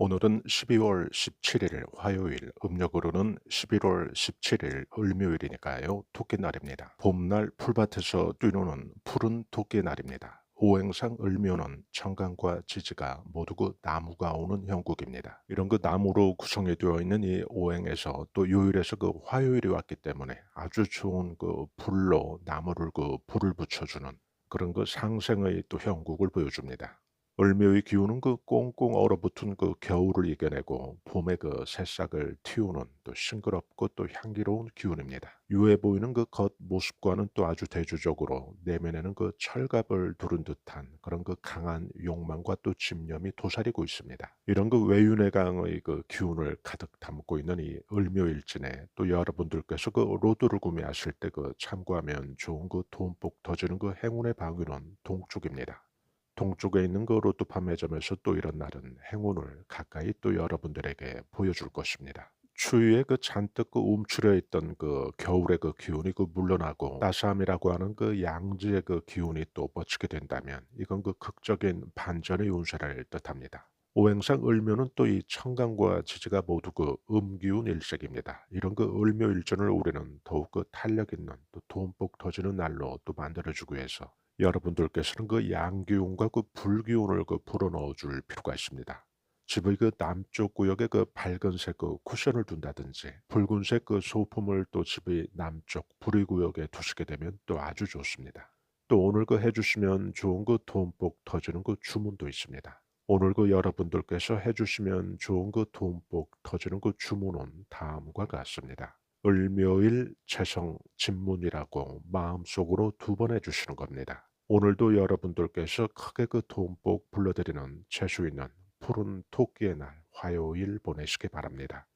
오늘은 12월 17일 화요일, 음력으로는 11월 17일 을묘일이니까요. 토끼날입니다. 봄날 풀밭에서 뛰노는 푸른 토끼날입니다. 오행상 을묘는 청강과 지지가 모두 그 나무가 오는 형국입니다. 이런 그 나무로 구성이 되어 있는 이 오행에서 또 요일에서 그 화요일이 왔기 때문에 아주 좋은 그 불로 나무를 그 불을 붙여주는 그런 그 상생의 또 형국을 보여줍니다. 을묘의 기운은 그 꽁꽁 얼어붙은 그 겨울을 이겨내고 봄의 그 새싹을 틔우는 또 싱그럽고 또 향기로운 기운입니다. 유해 보이는 그 겉모습과는 또 아주 대조적으로 내면에는 그 철갑을 두른 듯한 그런 그 강한 욕망과 또 집념이 도사리고 있습니다. 이런 그 외윤의 강의 그 기운을 가득 담고 있는 이 을묘일진에 또 여러분들께서 그 로또를 구매하실 때 그 참고하면 좋은 그 돈복 터지는 그 행운의 방위는 동쪽입니다. 동쪽에 있는 그 로또 판매점에서 또 이런 날은 행운을 가까이 또 여러분들에게 보여줄 것입니다. 추위에 그 잔뜩 그 움츠려 있던 그 겨울의 그 기운이 그 물러나고 따스함이라고 하는 그 양지의 그 기운이 또 뻗치게 된다면 이건 그 극적인 반전의 운세를 뜻합니다. 오행상 을묘는 또 이 청강과 지지가 모두 그 음기운 일색입니다. 이런 그 을묘 일전을 우리는 더욱 그 탄력 있는 또 돈복 터지는 날로 또 만들어주기 위해서 여러분들께서는 그 양기운과 그 불기운을 그 불어넣어 줄 필요가 있습니다. 집의 그 남쪽 구역에 그 밝은색 그 쿠션을 둔다든지 붉은색 그 소품을 또 집의 남쪽 불의 구역에 두시게 되면 또 아주 좋습니다. 또 오늘 그 해주시면 좋은 그 돈복 터지는 그 주문도 있습니다. 오늘 그 여러분들께서 해주시면 좋은 그 돈복 터지는 그 주문은 다음과 같습니다. 을묘일 채성 진문이라고 마음속으로 두 번 해주시는 겁니다. 오늘도 여러분들께서 크게 그 돈복 불러드리는 재수 있는 푸른 토끼의 날 화요일 보내시기 바랍니다.